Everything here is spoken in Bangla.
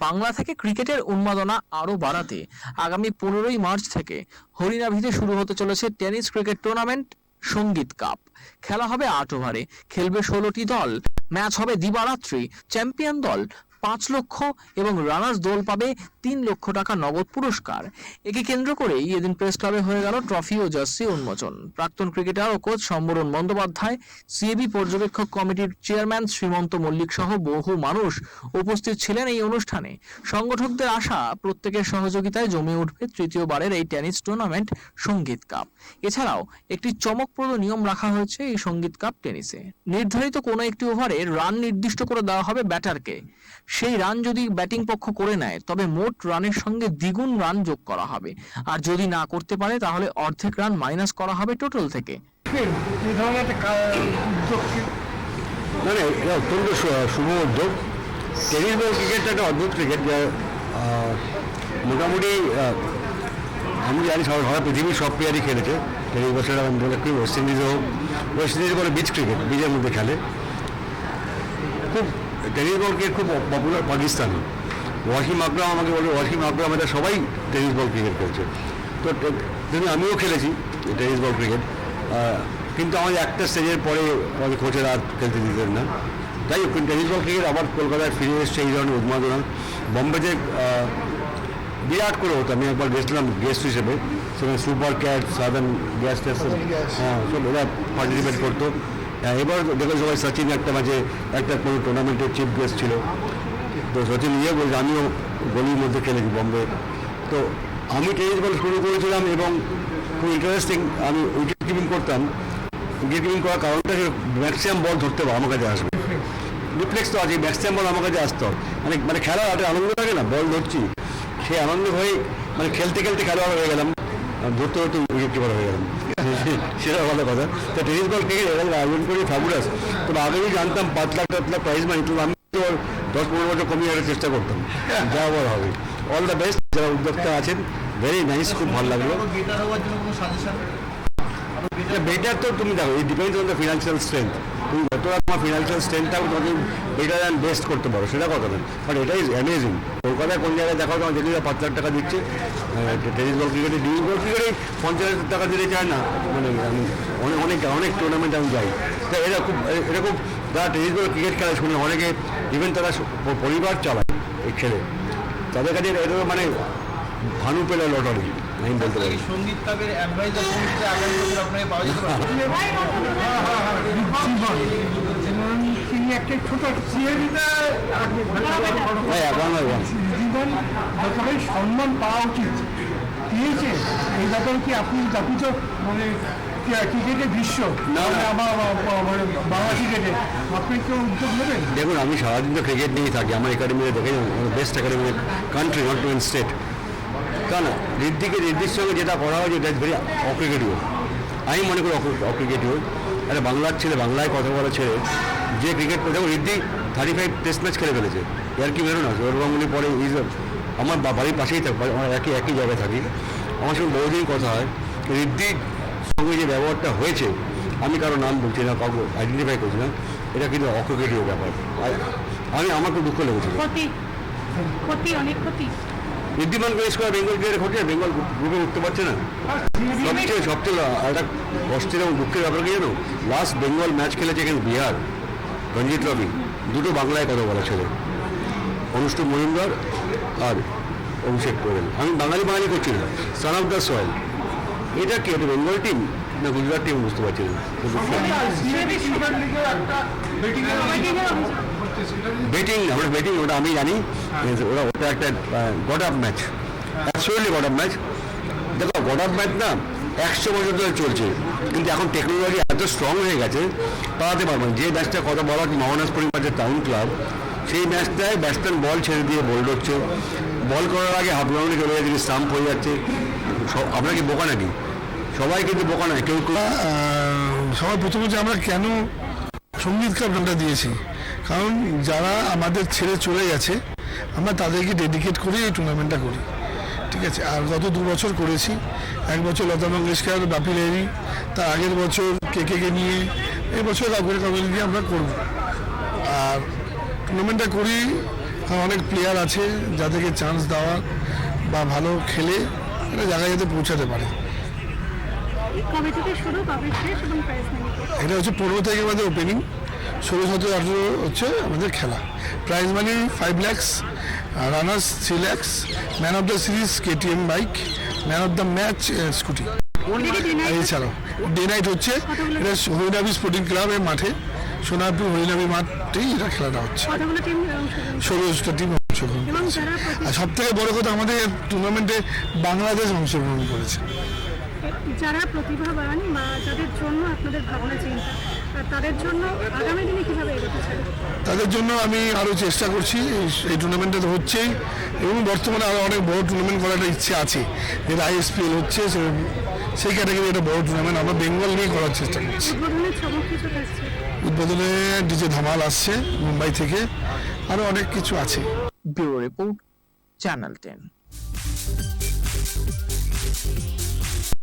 বাংলা থেকে ক্রিকেটের উন্মাদনা আরও বাড়াতে আগামী পনেরোই মার্চ থেকে হরিনাভিতে শুরু হতে চলেছে tennis cricket tournament, Sangeet cup. খেলা হবে আট ওভারে, খেলবে ষোলোটি দল। ম্যাচ হবে দিবারাত্রি, চ্যাম্পিয়ন দল পাঁচ লক্ষ এবং রানার্স দল পাবে তিন লক্ষ টাকা নগদ পুরস্কার। একে কেন্দ্র করেই এদিন প্রেস ক্লাবে হয়ে গেল ট্রফি ও জার্সি উন্মোচন। প্রাক্তন ক্রিকেটার ও কোচ সম্বরণ বন্দ্যোপাধ্যায়, সিএবি পর্যবেক্ষক কমিটির চেয়ারম্যান শ্রীমন্ত মল্লিক সহ বহু মানুষ উপস্থিত ছিলেন এই অনুষ্ঠানে। সংগঠকদের আশা, প্রত্যেকের সহযোগিতায় জমে উঠবে তৃতীয়বারের এই টেনিস টুর্নামেন্ট সংগীত কাপ। এছাড়াও একটি চমকপ্রদ নিয়ম রাখা হয়েছে এই সংগীত কাপ টেনিসে। নির্ধারিত কোনো একটি ওভারে রান নির্দিষ্ট করে দেওয়া হবে ব্যাটারকে। সেই রান যদি ব্যাটিং পক্ষ করে নেয়, তবে মোট রানের সঙ্গে দ্বিগুণ রান যোগ করা হবে। আর যদি না করতে পারে, তাহলে অর্ধেক রান মাইনাস করা হবে টোটাল থেকে। অত্যন্ত শুভ উদ্যোগ টেনিস বল ক্রিকেটটা একটা অদ্ভুত ক্রিকেট যা মোটামুটি আমি জানি সব সারা পৃথিবীর সব প্লেয়ারই খেলেছে। টেনিস বল সেটা আমি বলে ওয়েস্ট ইন্ডিজে হোক ওয়েস্ট ইন্ডিজে বলে বিচ ক্রিকেট বিচের মধ্যে খেলে। খুব টেনিস বল ক্রিকেট খুব পপুলার পাকিস্তানে। ওয়াসিম আকরাম আমাকে বলে ওয়াসিম আকরাম এটা সবাই টেনিস বল ক্রিকেট খেলছে। তো আমিও খেলেছি টেনিস বল ক্রিকেট কিন্তু আমাদের একটা স্টেজের পরে আমাদের কোচের আর খেলতে দিতেন না। যাই হোক টেনিস বল ক্রিকেট আবার কলকাতায় ফিরে এসছে এই ধরনের উন্মাদনা। বম্বেতে বিরাট করে হতো আমি একবার গেছিলাম গেস্ট হিসেবে। সেখানে সুপার ক্যাট সাদার্ন গ্যাস ট্যাস হ্যাঁ সব ওরা পার্টিসিপেট করতো। এবার দেখো সবাই সচিন একটা মাঝে একটা কোনো টুর্নামেন্টের চিফ গেস্ট ছিল। তো সচিন ইয়ে বলছে, আমিও গলির মধ্যে খেলেছি বম্বে। তো আমি টেনিস বল শুরু করেছিলাম এবং খুব ইন্টারেস্টিং আমি উইকেট কিপিং করতাম। উইকেট কিপিং করার কারণটা ম্যাক্সিমাম বল ধরতে পারব আমার কাছে আসবে। রিফ্লেক্স তো আছে ম্যাক্সিমাম বল আমার কাছে আসতো মানে মানে খেলার একটা আনন্দ থাকে না বল ধরছি। সেই আনন্দ হয়ে মানে খেলতে খেলতে খেলোয়াড় হয়ে গেলাম। ধরতে ধরতে উইকেট কিপার হয়ে গেলাম। সেটা ভালো কথা। তো টেনিস বল ক্রিকেট এরকম আয়োজন করি ফাবুলাস তো আগেই জানতাম পাঁচ লাখ সাত লাখ প্রাইজ মানি আমি তো দশ পনেরো বছর কমিয়ে রাখার চেষ্টা করতাম। যা আবার হবে। অল দ্য বেস্ট যারা উদ্যোক্তা আছেন ভেরি নাইস খুব ভালো লাগল। বেটার তো তুমি দেখো এই depends on the financial strength তুমি যতটা তোমার ফিনান্সিয়াল স্ট্রেংথ থাকবে তোমাকে বেটার অ্যান্ড বেস্ট করতে পারো, সেটা কথা না বাট এটা ইজ অ্যামেজিং কলকাতায় কোন জায়গায় দেখো, তোমার দেখি পাঁচ লাখ টাকা দিচ্ছে টেনিস বল ক্রিকেটে ডিউজ বল ক্রিকেটে পঞ্চাশ হাজার টাকা দিতে চায় না। মানে আমি অনেক অনেক অনেক টুর্নামেন্ট আমি যাই। তা এরা খুব এরা খুব, যারা টেনিস বল ক্রিকেট খেলে, শুনে অনেকে ইভেন তারা পরিবার চালায় এই খেলে। তাদের কাছে এটা এটা মানে ভানু পেলে লটারি। আমি বলতে পারি সংগীত কাব্যের অ্যাডভাইজার কমিটিতে আগামী বছর আপনাকে পাওয়া যেতে পারে তিনি একটা ছোট সিএবিতে হ্যাঁ ওয়ান বাই ওয়ান জীবন যতটাই সম্মান পাওয়া উচিত পেয়েছে এই ব্যাপারে কি আপনি মানে ক্রিকেটের বিশ্ব না, না। মানে আমার আমার- মানে বাংলা ক্রিকেটে আপনি কেউ উদ্যোগ নেবেন দেখুন আমি সারাদিন তো ক্রিকেট নিয়েই থাকি আমার একাডেমিতে দেখে best academy country not to state না ঋদ্ধিকে ঋদ্ধির সঙ্গে যেটা করা হয় যেটা ভেরি অক্রিকেটিভ আমি মনে করি অক্রিকেটিভ একটা বাংলার ছেলে, বাংলায় কথা বলা ছেলে, যে ক্রিকেট দেখো Riddhi thirty five test match খেলে ফেলেছে। এর কি বেরো না সৌরভ গাঙ্গুলি পরে ইজ আমার বাড়ির পাশেই থাকি আমরা একই একই জায়গায় থাকি। আমার সঙ্গে বহুদিন কথা হয়। ঋদ্ধির সঙ্গে যে ব্যবহারটা হয়েছে, আমি কারও নাম বলছি না, কাউকে আইডেন্টিফাই করছি না, এটা কিন্তু অক্রিকেটিভ ব্যাপার। আমি আমার খুব দুঃখ লেগেছিল ক্ষতি, অনেক ক্ষতি। পেশ করা বেঙ্গল প্লেয়ারের ঘটে বেঙ্গল গ্রুপে উঠতে পারছে না। সবচেয়ে সবচেয়ে একটা কষ্টের এবং দুঃখের ব্যাপার কি জানো? লাস্ট বেঙ্গল ম্যাচ খেলেছে এখানে বিহার রঞ্জি ট্রফি দুটো বাংলায় কথা বলা ছেলে। অনুষ্ঠ মহিন্দার আর অভিষেক কোরেল আমি বাঙালি বাঙালি করছি না। সান অফ দ্য সয়েল এটা কি এটা বেঙ্গল টিম না গুজরাট টিম বুঝতে পারছি না। বেটিং আমরা বেটিং ওটা আমি জানি। ওরা ওটা একটা got up match actually got up match দেখো গড আপ ম্যাচ না একশো বছর ধরে চলছে। কিন্তু এখন টেকনোলজি এত স্ট্রং হয়ে গেছে পাওয়াতে পারব যে ম্যাচটা কথা বলা মহানাজ পরিবার টাউন ক্লাব সেই ম্যাচটায় ব্যাটসম্যান বল ছেড়ে দিয়ে বোল্ড হচ্ছে বল করার আগে হাফ গ্রাউন্ডে চলে যাচ্ছে স্টাম্প হয়ে যাচ্ছে। সব আপনার কি বোকা নাকি? সবাই কিন্তু বোকা নয় কেউ সবার প্রথমে যে আমরা কেন সংগীত ক্লাব দিয়েছি? কারণ যারা আমাদের ছেড়ে চলে গেছে আমরা তাদেরকে ডেডিকেট করে এই টুর্নামেন্টটা করি। ঠিক আছে? আর গত দু বছর করেছি। এক বছর লতা মঙ্গেশকর বাপি লেরি তার আগের বছর কে কে কে নিয়ে এই বছর কাউকে কাউকে নিয়ে আমরা করব। আর টুর্নামেন্টটা করি অনেক প্লেয়ার আছে যাদেরকে চান্স দেওয়া বা ভালো খেলে একটা জায়গায় যাতে পৌঁছাতে পারে। এটা হচ্ছে পনেরো তারিখের মধ্যে ওপেনিং ষোলো সতেরো আঠেরো হচ্ছে আমাদের খেলা। Prize money five lakhs runners three lakhs man of the series KTM bike man of the match scooty এছাড়াও ডে নাইট হচ্ছে এটা হরিনাবি স্পোর্টিং ক্লাবের মাঠে। সোনারপুর হরিনাবি মাঠেই এটা খেলাটা হচ্ছে। ষোলোটা টিম অংশগ্রহণ করেছে? আর সব থেকে বড় কথা আমাদের টুর্নামেন্টে বাংলাদেশ অংশগ্রহণ করেছে। যারা প্রতিভাবান বা যাদের জন্য আপনাদের ভাবনা চিন্তা। তাদের জন্য আগামী দিনে কীভাবে তাদের জন্য আমি আরও চেষ্টা করছি এই- টুর্নামেন্টটা তো হচ্ছেই এবং বর্তমানে আরও অনেক বড় টুর্নামেন্ট করার একটা ইচ্ছে আছে। যেটা আইএসপিএল হচ্ছে সে- সেই ক্যাটাগরি একটা বড় টুর্নামেন্ট আমরা বেঙ্গল নিয়ে করার চেষ্টা করছি। উদ্বোধনে ডিজে ধামাল আসছে মুম্বাই থেকে। আরও অনেক কিছু আছে। Bureau report channel ten.